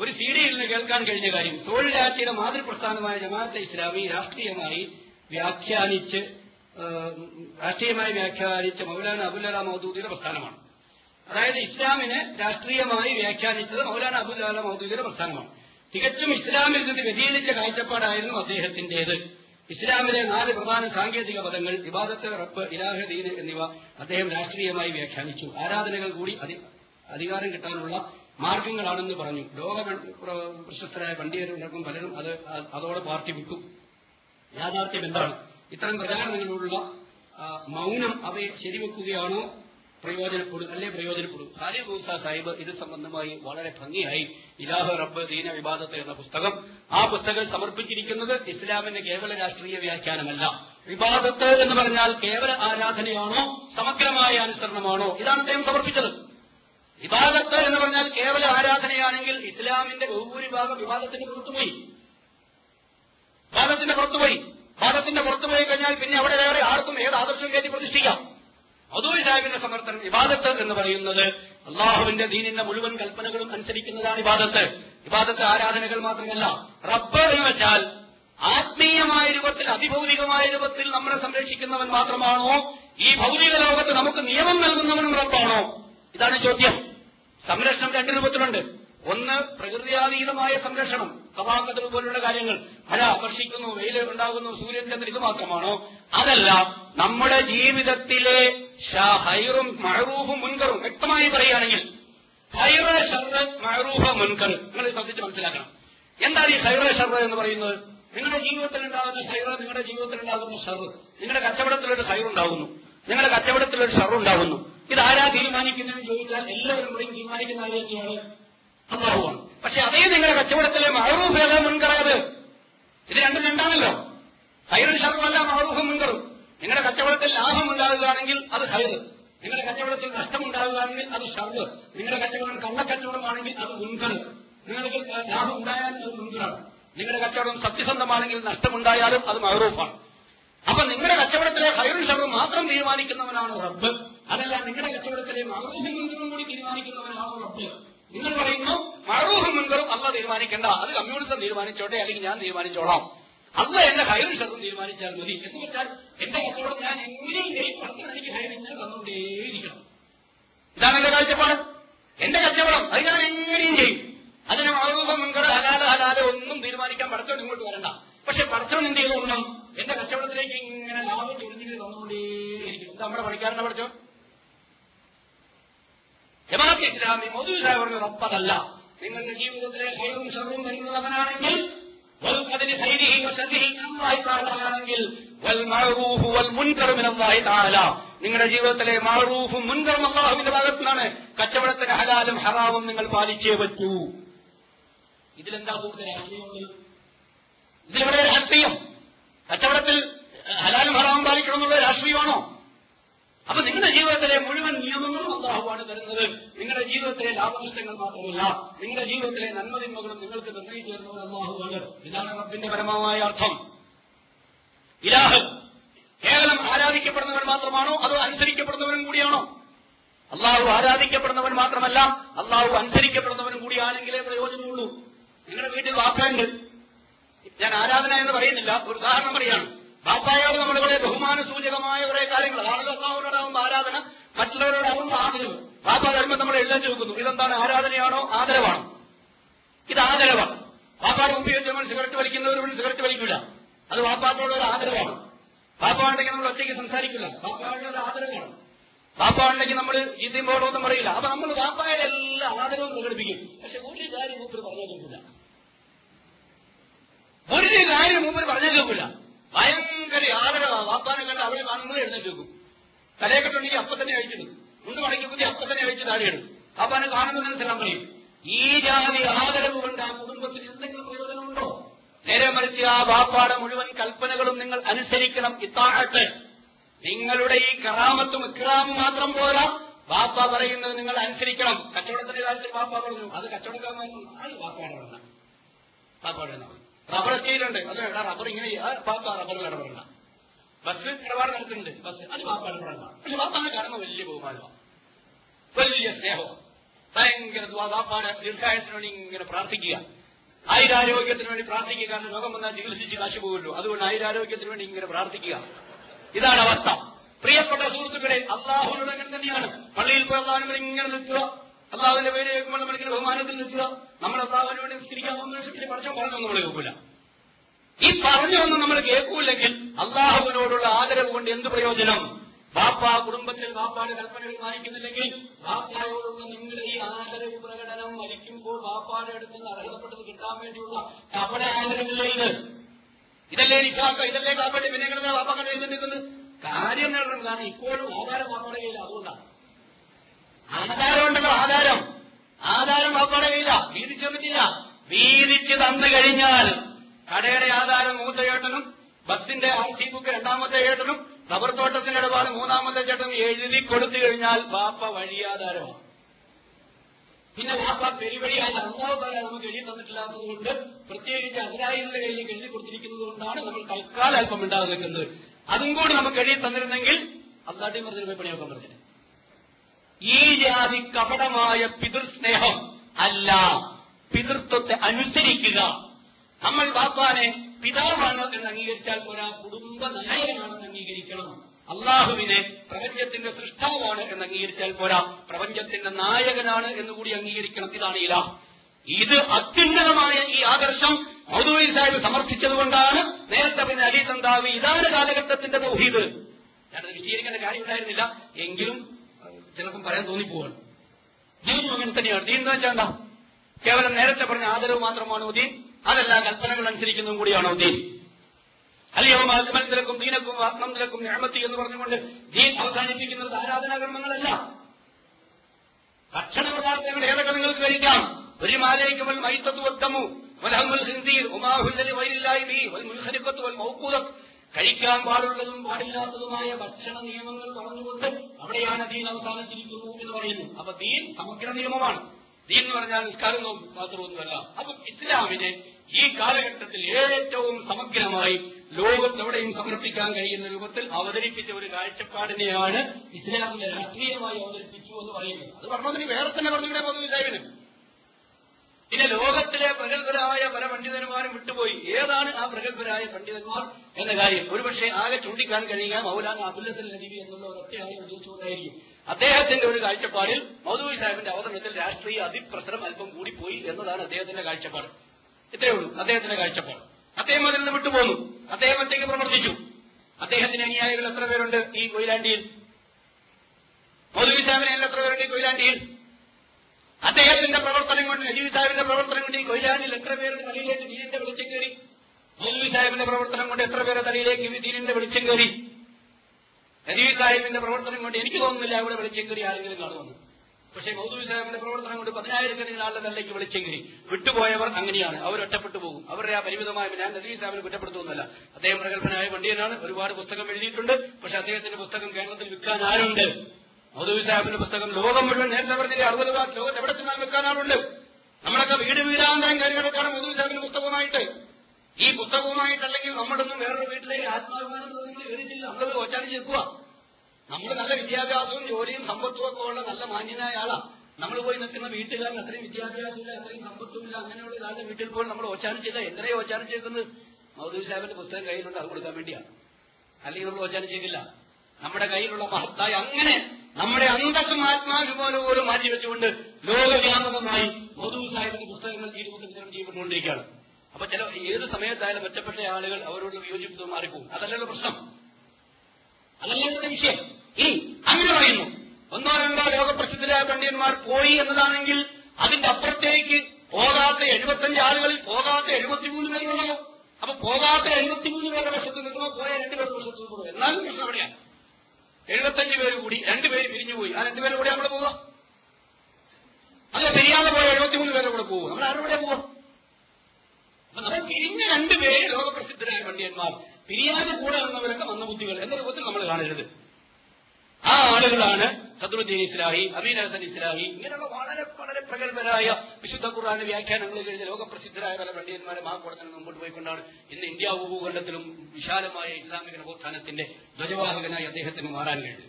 ഒരു സി ഡിയിൽ നിന്ന് കേൾക്കാൻ കഴിഞ്ഞ കാര്യം രാജ്യയുടെ മാതൃപ്രസ്ഥാനമായ ജമാഅത്തെ ഇസ്ലാമി രാഷ്ട്രീയമായി വ്യാഖ്യാനിച്ച് രാഷ്ട്രീയമായി വ്യാഖ്യാനിച്ച മൗലാന അബുല്ല മൗദൂദിയുടെ പ്രസ്ഥാനമാണ്. അതായത് ഇസ്ലാമിനെ രാഷ്ട്രീയമായി വ്യാഖ്യാനിച്ചത് മൗലാന അബുല്ല മൗദൂദിയുടെ പ്രസ്ഥാനമാണ്. തികച്ചും ഇസ്ലാമിൽ നിന്ന് വ്യതിചലിച്ച കാഴ്ചപ്പാടായിരുന്നു അദ്ദേഹത്തിന്റേത് ഇസ്ലാമിലെ നാല് പ്രധാന സാങ്കേതിക പദങ്ങൾ ഇബാദത്ത് റബ്ബ് ഇലാഹ ദീന് എന്നിവ അദ്ദേഹം രാഷ്ട്രീയമായി വ്യാഖ്യാനിച്ചു. ആരാധനകൾ കൂടി അധി- അധികാരം കിട്ടാനുള്ള മാർഗങ്ങളാണെന്ന് പറഞ്ഞു. ലോക പ്രശസ്തരായ പണ്ഡിതരും പലരും അത് അതോടെ പാർട്ടി വിട്ടു. യാഥാർത്ഥ്യം എന്താണ്? ഇത്തരം പ്രചാരണങ്ങളിലുള്ള മൗനം അവയെ ശരിവെക്കുകയാണോ? പ്രയോജനപ്പെടും അല്ലേ പ്രയോജനപ്പെടും ഹാരി മൂസ സാഹിബ് ഇത് സംബന്ധമായി വളരെ ഭംഗിയായി ഇലാഹു റബ്ബ് ദീന വിവാദത്ത് എന്ന പുസ്തകം ആ പുസ്തകം സമർപ്പിച്ചിരിക്കുന്നത് ഇസ്ലാമിന്റെ കേവല രാഷ്ട്രീയ വ്യാഖ്യാനമല്ല. വിവാദത്ത് എന്ന് പറഞ്ഞാൽ കേവല ആരാധനയാണോ? സമഗ്രമായ അനുസരണമാണോ? ഇതാണ് അദ്ദേഹം സമർപ്പിച്ചത്. വിവാദത്ത് എന്ന് പറഞ്ഞാൽ കേവല ആരാധനയാണെങ്കിൽ ഇസ്ലാമിന്റെ ബഹുഭൂരിഭാഗം വിവാദത്തിന് പുറത്തുപോയി. വാദത്തിന്റെ പുറത്തുപോയി. വാദത്തിന്റെ പുറത്തുപോയി കഴിഞ്ഞാൽ പിന്നെ അവിടെ വേറെ ആർക്കും ഏത് ആദർശം കയറ്റി പ്രതിഷ്ഠിക്കാം. അദൂരി സാഹിബിന്റെ സമർത്ഥനം ഇബാദത്ത് എന്ന് പറയുന്നത് അള്ളാഹുവിന്റെ ദീനിന്റെ മുഴുവൻ കൽപ്പനകളും അനുസരിക്കുന്നതാണ് ഇബാദത്ത് ഇബാദത്ത് ആരാധനകൾ മാത്രമല്ല. റബ്ബ് എന്ന് വെച്ചാൽ ആത്മീയമായ രൂപത്തിൽ അതിഭൗതികമായ രൂപത്തിൽ നമ്മളെ സംരക്ഷിക്കുന്നവൻ മാത്രമാണോ? ഈ ഭൗതിക ലോകത്ത് നമുക്ക് നിയമം നൽകുന്നവനും റബ്ബാണോ? ഇതാണ് ചോദ്യം. സംരക്ഷണം രണ്ട് രൂപത്തിലുണ്ട്. ഒന്ന് പ്രകൃതിയാതീതമായ സംരക്ഷണം കഥാഗതം പോലുള്ള കാര്യങ്ങൾ. മഴ വർഷിക്കുന്നു വെയിൽ ഉണ്ടാകുന്നു സൂര്യൻ ചന്ദ്രൻ ഇത് മാത്രമാണോ? അതല്ല നമ്മുടെ ജീവിതത്തിലെ ഹൈറും മഴറൂഫും മുൻകറും. വ്യക്തമായി പറയുകയാണെങ്കിൽ ഹൈറ ഷർറ് മഴറൂഫ മുൻകർ. നിങ്ങൾ ശ്രദ്ധിച്ച് മനസ്സിലാക്കണം. എന്താണ് ഈ ഹൈറ ഷർറ് എന്ന് പറയുന്നത്? നിങ്ങളുടെ ജീവിതത്തിൽ ഉണ്ടാകുന്ന ഹൈറ നിങ്ങളുടെ ജീവിതത്തിൽ ഉണ്ടാകുന്ന ഷർറ് നിങ്ങളുടെ കച്ചവടത്തിലൊരു ഹൈറുണ്ടാകുന്നു. നിങ്ങളുടെ കച്ചവടത്തിൽ ഒരു ഷറുണ്ടാവുന്നു ആരാ തീരുമാനിക്കുന്നതെന്ന് ചോദിച്ചാൽ എല്ലാവരും കൂടെയും തീരുമാനിക്കുന്ന ആര് തന്നെയാണ് അള്ളാഹുവാണ്. പക്ഷെ അതേ നിങ്ങളുടെ കച്ചവടത്തിലെ മഹറൂഫ് ഏതാ മുൻകറയത് ഇത് രണ്ടും രണ്ടാണല്ലോ. ഹൈറും ഷറുമല്ല മഴറൂഫും മുൻകറും. നിങ്ങളുടെ കച്ചവടത്തിൽ ലാഭം ഉണ്ടാകുകയാണെങ്കിൽ അത് ഹൈർ നിങ്ങളുടെ കച്ചവടത്തിൽ നഷ്ടം ഉണ്ടാകുകയാണെങ്കിൽ അത് ഷർറ്. നിങ്ങളുടെ കച്ചവടം കള്ളക്കച്ചവടമാണെങ്കിൽ അത് മുൻകർ നിങ്ങൾക്ക് ലാഭം ഉണ്ടായാലും അത് മുൻകറാണ്. നിങ്ങളുടെ കച്ചവടം സത്യസന്ധമാണെങ്കിൽ നഷ്ടമുണ്ടായാലും അത് മഴറൂഫാണ് അപ്പൊ നിങ്ങളുടെ കച്ചവടത്തിലെ ഹൈറും ഷറും മാത്രം തീരുമാനിക്കുന്നവനാണ് റബ്ബ്. അതല്ല നിങ്ങളുടെ കച്ചവടത്തിലെ മഴറൂഫും മുൻകറും കൂടി തീരുമാനിക്കുന്നവനാണ് റബ്ബ്. നിങ്ങൾ പറയുന്നു മഴറൂഹും മുൻകറും അല്ല തീരുമാനിക്കേണ്ട. അത് കമ്മ്യൂണിസം തീരുമാനിച്ചോട്ടെ അല്ലെങ്കിൽ ഞാൻ തീരുമാനിച്ചോളാം. അല്ല എന്റെ ഹൈറും ഷറും തീരുമാനിച്ചാൽ മതി. എന്ന് വെച്ചാൽ എന്റെ കച്ചവടം ഞാൻ എങ്ങനെയും കൈ പഠിക്കാൻ എനിക്ക് ഇങ്ങനെ തന്നുകൊണ്ടേയിരിക്കണം. ഇതാണ് എന്റെ കാഴ്ചപ്പാട്. എന്റെ കച്ചവടം അത് ഞാൻ എങ്ങനെയും ചെയ്യും. അതിന് മഴറൂഹം മുൻകർ ഹലാല ഹലാല ഒന്നും തീരുമാനിക്കാൻ പഠിച്ചോണ്ട് ഇങ്ങോട്ട് വരണ്ട. പക്ഷെ പടച്ചോൺ എന്ത് ചെയ്തോളണം എന്റെ കച്ചവടത്തിലേക്ക് ഇങ്ങനെ തന്നുകൊണ്ടേയിരിക്കും ഇത് നമ്മുടെ പഠിക്കാറുണ്ട് പഠിച്ചോ? ജമാഅത്ത് ഇസ്ലാമി മൗദൂദ് സാഹിബ് റബ്ബതല്ല നിങ്ങളുടെ ജീവിതത്തിലെ ഹൈറും ശ്രമവും നൽകുന്നവനാണെങ്കിൽ വൽ മുൻകർ മിനല്ലാഹി നിങ്ങളുടെ ജീവിതത്തിലെ മാറൂഫും മുൻകറും അള്ളാഹുവിന്റെ ഭാഗത്തു നിന്നാണ് കച്ചവടത്തിന് ഹലാലും ഹറാവും നിങ്ങൾ പാലിച്ചേ പറ്റൂ. ഇതിലെന്താ കൂടുതൽ രാഷ്ട്രീയമുണ്ട് ഇതിലെവിടെ രാഷ്ട്രീയം? കച്ചവടത്തിൽ ഹലാലും ഹറാമും പാലിക്കണം എന്നുള്ള രാഷ്ട്രീയമാണോ? അപ്പൊ നിങ്ങളുടെ ജീവിതത്തിലെ മുഴുവൻ നിയമങ്ങളും അള്ളാഹുവാണ് തരുന്നത്. നിങ്ങളുടെ ജീവിതത്തിലെ ലാഭനഷ്ടങ്ങൾ മാത്രമല്ല നിങ്ങളുടെ ജീവിതത്തിലെ നന്മതിന്മകളും നിങ്ങൾക്ക് നിർണയിച്ചു തരുന്നത് അള്ളാഹുവാണ്. ഇതാണ് റബ്ബിന്റെ പരമമായ അർത്ഥം. ഇലാഹ് കേവലം ആരാധിക്കപ്പെടുന്നവൻ മാത്രമാണോ അതോ അനുസരിക്കപ്പെടുന്നവനും കൂടിയാണോ? അള്ളാഹു ആരാധിക്കപ്പെടുന്നവൻ മാത്രമല്ല അള്ളാഹു അനുസരിക്കപ്പെടുന്നവനും കൂടിയാണെങ്കിലേ പ്രയോജനമുള്ളൂ. നിങ്ങളുടെ വീട്ടിൽ വാപ്പയുണ്ട്. ഞാൻ ആരാധന എന്ന് പറയുന്നില്ല ഒരു ഉദാഹരണം പറയാണ് ബാപ്പായോട് നമ്മൾ ഇവിടെ ബഹുമാന സൂചകമായ കുറെ കാര്യങ്ങൾ. ആളുകളോടാവുമ്പോൾ ആരാധന മറ്റുള്ളവരോടാവുമ്പോൾ ആദരവ്. ബാപ്പ വരുമ്പോൾ നമ്മൾ എഴുതാൻ ചോദിക്കുന്നു ഇതെന്താണ്? ആരാധനയാണോ? ആദരവാണോ. ഇത് ആദരവാണ്. ബാപ്പാടെ ഉപയോഗിച്ച് നമ്മൾ സിഗരറ്റ് വലിക്കുന്നവരും സിഗരറ്റ് വലിക്കില്ല. അത് ബാപ്പാട്ടോട് ഒരു ആദരവാണ്. ബാപ്പ ഉണ്ടെങ്കിൽ നമ്മൾ ഒറ്റയ്ക്ക് സംസാരിക്കില്ല. ബാപ്പായുടെ ഒരു ആദരവാണ്. ബാപ്പ ഉണ്ടെങ്കിൽ നമ്മൾ ചീത്തയും പോകണമെന്നും പറയില്ല. അപ്പൊ നമ്മൾ ബാപ്പായുടെ എല്ലാ ആദരവും പ്രകടിപ്പിക്കും. പക്ഷെ ഒരു കാര്യം മൂപ്പർ പറഞ്ഞു ഒരു കാര്യം മൂപ്പർ പറഞ്ഞു കേൾക്കില്ല ഭയങ്കര ആദരവാ. വാപ്പാനെ കണ്ട് അവളെ കാണുന്നത് എഴുന്നേറ്റ് വെക്കും തലയെക്കെട്ടുണ്ടെങ്കിൽ അപ്പൊ തന്നെ അഴിച്ചിടും. മുണ്ട് മടക്കി കുത്തി അപ്പൊ തന്നെ അഴിച്ച് താഴെയിടും വാപ്പാനെ കാണുന്നതിന് സലാം പറയും. ഈ ജാതി ആദരവ് കൊണ്ട് ആ കുടുംബത്തിന് എന്തെങ്കിലും പ്രയോജനമുണ്ടോ നേരെ മറിച്ച് ആ വാപ്പാടെ മുഴുവൻ കൽപ്പനകളും നിങ്ങൾ അനുസരിക്കണം. ഇത്താഴത്ത്. നിങ്ങളുടെ ഈ കറാമത്തും ഇക്രാമും മാത്രം പോരാ. വാപ്പ പറയുന്നത് നിങ്ങൾ അനുസരിക്കണം. കച്ചവടത്തിന്റെ കാര്യത്തിൽ വാപ്പ പറഞ്ഞു അത് കച്ചവടക്കാരൻ വാപ്പാടെ വാപ്പാടെ റബ്ബർ എത്തിയിട്ടുണ്ട്. അത് എടാ റബ്ബർ ഇങ്ങനെ പാപ്പ റബ്ബർ ഇടപെടണ്ട ബസ് ഇടപാട് നടത്തുന്നുണ്ട് ബസ്. അത് പാപ്പ ഇടപെടണ്ട പക്ഷെ പാപ്പാനെ കാണുമ്പോൾ വലിയ ബഹുമാനമാണ് വലിയ സ്നേഹമാണ് ഭയങ്കര ദീർഘായസിന് ദീർഘായുസിന് വേണ്ടി ഇങ്ങനെ പ്രാർത്ഥിക്കുക. ആയുരാരോഗ്യത്തിന് വേണ്ടി പ്രാർത്ഥിക്കുക കാരണം രോഗം വന്നാൽ ചികിത്സിച്ച് കാശ് പോകുമല്ലോ. അതുകൊണ്ട് ആയുരാരോഗ്യത്തിന് വേണ്ടി ഇങ്ങനെ പ്രാർത്ഥിക്കുക. ഇതാണ് അവസ്ഥ. പ്രിയപ്പെട്ട സുഹൃത്തുക്കളെ അള്ളാഹുനോട് അങ്ങനെ തന്നെയാണ്. പള്ളിയിൽ പോയി അള്ളാഹുനോട് ഇങ്ങനെ നിൽക്കുക. അള്ളാഹുവിന്റെ പേര് കേൾക്കുമ്പോൾ നമ്മൾ ഇങ്ങനെ ബഹുമാനത്തിൽ നിൽക്കുക. നമ്മൾ അള്ളാഹുവിന് വേണ്ടി നിസ്കരിക്കാവുന്ന പക്ഷേ പഠിച്ചോ പറഞ്ഞൊന്നും നമ്മൾ കേൾക്കൂല. ഈ പറഞ്ഞൊന്നും നമ്മൾ കേൾക്കൂല്ലെങ്കിൽ അള്ളാഹുവിനോടുള്ള ആദരവ് കൊണ്ട് എന്ത് പ്രയോജനം? ബാപ്പ കുടുംബത്തിൽ വാപ്പാടെ കൽപ്പനകൾ മാനിക്കുന്നില്ലെങ്കിൽ ബാപ്പായോടുള്ള നിങ്ങളുടെ ഈ ആദരവ് പ്രകടനം മരിക്കുമ്പോൾ ബാപ്പാടെ അടുത്ത് നിന്ന് അർഹതപ്പെട്ടത് കിട്ടാൻ വേണ്ടിയുള്ള കപട ആദരവില്ലേ ഇത്? ഇതല്ലേ നിക്കാക്ക ഇതല്ലേ കാപ്പാട്ടി പിന്നെ ബാപ്പ കാര്യം നേടണം കാരണം ഇപ്പോഴും ആധാരം ബാപ്പയുടെ കയ്യിൽ അതുകൊണ്ടാണ്. ആധാരം ഉണ്ടല്ലോ ആധാരം. ആധാരം കയ്യില്ല വീതിച്ചു തന്നിട്ടില്ല വീതിച്ചു തന്നു കഴിഞ്ഞാൽ കടയുടെ ആധാരം മൂത്ത ചേട്ടനും ബസിന്റെ ആർ ബുക്ക് രണ്ടാമത്തെ ചേട്ടനും റബ്ബർ തോട്ടത്തിന്റെ ഇടപാട് മൂന്നാമത്തെ ചേട്ടനും എഴുതി കൊടുത്തു കഴിഞ്ഞാൽ ബാപ്പ വഴിയാധാരമാണ് പിന്നെ ബാപ്പ പെരുവഴിയായി അള്ളാഹു നമുക്ക് എഴുതി തന്നിട്ടില്ലാത്തത് കൊണ്ട് പ്രത്യേകിച്ച് അതിരായികളുടെ കയ്യിലേക്ക് എഴുതി കൊടുത്തിരിക്കുന്നത് കൊണ്ടാണ് നമ്മൾ തൽക്കാലം അല്പം ഉണ്ടാകുന്നത് അതും കൂടി നമുക്ക് എഴുതി തന്നിരുന്നെങ്കിൽ അള്ളാഹുടെയും പറഞ്ഞ പോയി പണിയൊക്കെ പറഞ്ഞത് ഈ ജാതി കപടമായ പിതൃസ്നേഹം അല്ല പിതൃത്വത്തെ അനുസരിക്കുക. നമ്മൾ ബാപ്പാനെ പിതാവാണ് എന്ന് അംഗീകരിച്ചാൽ പോരാ കുടുംബ നായകനാണെന്ന് അംഗീകരിക്കണം. അള്ളാഹുവിനെ പ്രപഞ്ചത്തിന്റെ സൃഷ്ടാവാണ് എന്ന് അംഗീകരിച്ചാൽ പോരാ പ്രപഞ്ചത്തിന്റെ നായകനാണ് എന്ന് കൂടി അംഗീകരിക്കണം. ഇതാണ് ഇല ഇത് അത്യുന്നതമായ ഈ ആദർശം മൗദൂരി സാഹിബ് സമർത്ഥിച്ചതുകൊണ്ടാണ് നേരത്തെ പിന്നെ അലി തന്താവ് ഇതാണ് കാലഘട്ടത്തിന്റെ തൗഹീദ്. ഞാനത് വിശദീകരിക്കേണ്ട കാര്യം ഉണ്ടായിരുന്നില്ല. എങ്കിലും ചിലപ്പം പറയാൻ തോന്നിപ്പോവാണ്. ദീനും അങ്ങനെ തന്നെയാണ്. ദീൻ എന്ന് വെച്ചാൽ എന്താ? കേവലം നേരത്തെ പറഞ്ഞ ആദരവ് മാത്രമാണോ ദീൻ അതല്ല കൽപ്പനകൾ അനുസരിക്കുന്നതും കൂടിയാണോ ദീൻ? അല്ലയോ അക്മലത്തിലക്കും ദീനക്കും ആത്മത്തിലക്കും ഞാമത്തി എന്ന് പറഞ്ഞുകൊണ്ട് ദീൻ അവസാനിപ്പിക്കുന്നത് ആരാധനാകർമ്മങ്ങളല്ല. ഭക്ഷണ പദാർത്ഥങ്ങൾ ഏതൊക്കെ നിങ്ങൾക്ക് കഴിക്കാം? ഒരു മാലയിക്കുമ്പോൾ മൈത്തത്വത്തമു വലഹമുൽ ഹിന്ദീർ ഉമാഹുല്ലി വൈലില്ലായ്മ വൽ മുൻഹരിക്കത്ത് വൽ മൗക്കൂദം കഴിക്കാൻ പാടുള്ളതും പാടില്ലാത്തതുമായ ഭക്ഷണ നിയമങ്ങൾ പറഞ്ഞുകൊണ്ട് അവിടെയാണ് ദീൻ അവസാനിച്ചിരിക്കുന്നു എന്ന് പറയുന്നു. അപ്പൊ ദീൻ സമഗ്ര നിയമമാണ്. ദീൻ എന്ന് പറഞ്ഞാൽ നിസ്കാരവും മാത്രമൊന്നുമല്ല അപ്പൊ ഇസ്ലാമിനെ ഈ കാലഘട്ടത്തിൽ ഏറ്റവും സമഗ്രമായി ലോകത്തെവിടെയും സമർപ്പിക്കാൻ കഴിയുന്ന രൂപത്തിൽ അവതരിപ്പിച്ച ഒരു കാഴ്ചപ്പാടിനെയാണ് ഇസ്ലാമിനെ രാഷ്ട്രീയമായി അവതരിപ്പിച്ചു എന്ന് പറയുന്നത്. അത് പറഞ്ഞതിന് വേറെ തന്നെ പറഞ്ഞിവിടെ പോകുന്നു സാഹിബിന് പിന്നെ ലോകത്തിലെ പ്രഗത്ഭരായ പല പണ്ഡിതന്മാരും വിട്ടുപോയി. ഏതാണ് ആ പ്രഗത്ഭരായ പണ്ഡിതന്മാർ എന്ന കാര്യം? ഒരുപക്ഷെ ആകെ ചൂണ്ടിക്കാൻ കഴിയുക മൗലാന അബുല്ലസൽ നബി എന്നുള്ള ഒരൊറ്റയായി ഉദ്ദേശിച്ചുകൊണ്ടായിരിക്കും അദ്ദേഹത്തിന്റെ ഒരു കാഴ്ചപ്പാടിൽ മൗദൂരി സാഹിബിന്റെ അവതരണത്തിൽ രാഷ്ട്രീയ അതിപ്രസരം അല്പം കൂടിപ്പോയി എന്നതാണ് അദ്ദേഹത്തിന്റെ കാഴ്ചപ്പാട്. ഇത്രയേ ഉള്ളൂ. അദ്ദേഹത്തിന്റെ കാഴ്ചപ്പാട്. അദ്ദേഹം അതിൽ നിന്ന് വിട്ടുപോന്നു. അദ്ദേഹം ഒറ്റയ്ക്ക് പ്രവർത്തിച്ചു. അദ്ദേഹത്തിന്റെ അനുയായികൾ എത്ര പേരുണ്ട് ഈ കൊയിലാണ്ടിയിൽ? മൗദൂരി സാഹിബിനെ എത്ര പേരുണ്ട് ഈ കൊയിലാണ്ടിയിൽ? അദ്ദേഹത്തിന്റെ പ്രവർത്തനം കൊണ്ട് നജീബ് സാഹിബിന്റെ പ്രവർത്തനം കൊണ്ട് ഈ കൊയിലാനിൽ എത്ര പേരുടെ തലയിലേക്ക് ദീനിന്റെ വെളിച്ചം കയറി. മൗലവി സാഹിബിന്റെ പ്രവർത്തനം കൊണ്ട് എത്ര പേരെ തലയിലേക്ക് ദീനിന്റെ വെളിച്ചം കയറി? നജീബ് സാഹിബിന്റെ പ്രവർത്തനം കൊണ്ട് എനിക്ക് തോന്നുന്നില്ല അവിടെ വെളിച്ചം കയറി ആരെങ്കിലും കാണുമെന്ന്. പക്ഷേ മൗദൂബി സാഹിബിന്റെ പ്രവർത്തനം കൊണ്ട് പതിനായിരക്കണക്കിന് ആളുടെ തലയിലേക്ക് വെളിച്ചം കയറി. വിട്ടുപോയവർ അങ്ങനെയാണ്. അവർ ഒറ്റപ്പെട്ടു പോകും. അവരുടെ ആ പരിമിതമായ ഞാൻ നജീബ് സാഹിബിനെ കുറ്റപ്പെടുത്തുന്നില്ല അദ്ദേഹം പ്രഗത്ഭനായ പണ്ഡിതനാണ്. ഒരുപാട് പുസ്തകം എഴുതിയിട്ടുണ്ട്. പക്ഷെ അദ്ദേഹത്തിന്റെ പുസ്തകം കേരളത്തിൽ വിൽക്കാൻ ആരുണ്ട്? സാഹിബിന്റെ പുസ്തകം ലോകം മുഴുവൻ നേരത്തെ പറഞ്ഞില്ലേ? അറുപത് വാ- ലോകത്ത് എവിടെ ചെന്നാൽ വെക്കാൻ ആളുണ്ട് നമ്മളൊക്കെ വീട് വീടാന്തരം കാര്യങ്ങളൊക്കെയാണ് മൗദൂദ് സാഹിബിന്റെ പുസ്തകവുമായിട്ട്. ഈ പുസ്തകവുമായിട്ടല്ലെങ്കിൽ നമ്മളൊന്നും വേറൊരു വീട്ടിലേക്ക് ആത്മാഭിമാനം കയറിയിട്ടില്ല നമ്മൾ ചെക്കുക നിൽക്കുക നമ്മൾ നല്ല വിദ്യാഭ്യാസവും ജോലിയും സമ്പത്തും ഒക്കെ ഉള്ള നല്ല മാന്യനായ ആളാ. നമ്മൾ പോയി നിൽക്കുന്ന വീട്ടുകാരൻ അത്രയും വിദ്യാഭ്യാസമില്ല അത്രയും സമ്പത്തുമില്ല. അങ്ങനെയുള്ള ഒരാളുടെ വീട്ടിൽ പോയി നമ്മൾ ഓച്ചാനിച്ചില്ല എന്തിനാ ഓച്ചാനിച്ചേക്കുന്നത് മൗദൂർ സാഹിബിന്റെ പുസ്തകം കയ്യിലുണ്ട് അത് കൊടുക്കാൻ വേണ്ടിയാണ് അല്ലെങ്കിൽ നമ്മൾ ഓച്ചാനിച്ചേക്കില്ല നമ്മുടെ കയ്യിലുള്ള മഹത്തായ അങ്ങനെ നമ്മുടെ അന്തസ്സും ആത്മാഭിമാനവും പോലും മാറ്റിവെച്ചുകൊണ്ട് ലോകവ്യാപകമായി മധു സാഹിത്യ പുസ്തകങ്ങൾ ജീവിതത്തിൽ വിതരണം ചെയ്യപ്പെട്ടുകൊണ്ടിരിക്കുകയാണ് അപ്പൊ ചില ഏത് സമയത്തായാലും ഒറ്റപ്പെട്ട ആളുകൾ അവരോടുള്ള വിയോജിപ്പ് മാറിപ്പോകും. അതല്ലല്ലോ പ്രശ്നം. അതല്ല ഇവിടുത്തെ വിഷയം. ഇനി അങ്ങനെ പറയുന്നു. ഒന്നോ രണ്ടോ ലോകപ്രസിദ്ധരായ പണ്ഡിതന്മാർ പോയി എന്നതാണെങ്കിൽ അതിന്റെ അപ്പുറത്തേക്ക് പോകാത്ത എഴുപത്തഞ്ച് ആളുകളിൽ പോകാത്ത എഴുപത്തിമൂന്ന് പേരുണ്ടല്ലോ അപ്പൊ പോകാത്ത എഴുപത്തിമൂന്ന് പേരുടെ വശത്ത് നിന്നോ പോയ രണ്ടുപേരുടെ വശത്ത് നിന്നോ എന്നാലും പ്രശ്നം എവിടെയാണ് എഴുപത്തഞ്ച് പേര് കൂടി രണ്ടുപേര് പിരിഞ്ഞുപോയി ആ രണ്ടുപേരും കൂടി നമ്മൾ പോകാം അല്ല പിരിയാതെ പോയ എഴുപത്തിമൂന്ന് പേരെ കൂടെ പോകും നമ്മൾ ആരുടെ കൂടെ പോവാം? അപ്പൊ നമ്മൾ പിരിഞ്ഞ രണ്ടുപേര് ലോകപ്രസിദ്ധരായ പണ്ഡിതന്മാർ പിരിയാതെ കൂടെ നിന്നവരൊക്കെ മന്ദബുദ്ധികൾ എന്ന രൂപത്തിൽ നമ്മൾ കാണരുത്. ആ ആളുകളാണ് സദ്രുദ്ദീൻ ഇസ്ലാഹി അമീൻ ഹസൻ ഇസ്ലാഹി ഇങ്ങനെയുള്ള വളരെ വളരെ പ്രഗത്ഭരായ വിശുദ്ധ ഖുർആാന്റെ വ്യാഖ്യാനങ്ങൾ കഴിഞ്ഞ ലോകപ്രസിദ്ധരായ പല പണ്ഡിതന്മാരെ മഹാകൂടത്തിന് മുമ്പോട്ട് പോയിക്കൊണ്ടാണ് ഇന്ന് ഇന്ത്യ ഉപഭൂഖണ്ഡത്തിലും വിശാലമായ ഇസ്ലാമിക നവോത്ഥാനത്തിന്റെ ധ്വജവാഹകനായി അദ്ദേഹത്തിന് മാറാൻ കഴിഞ്ഞത്.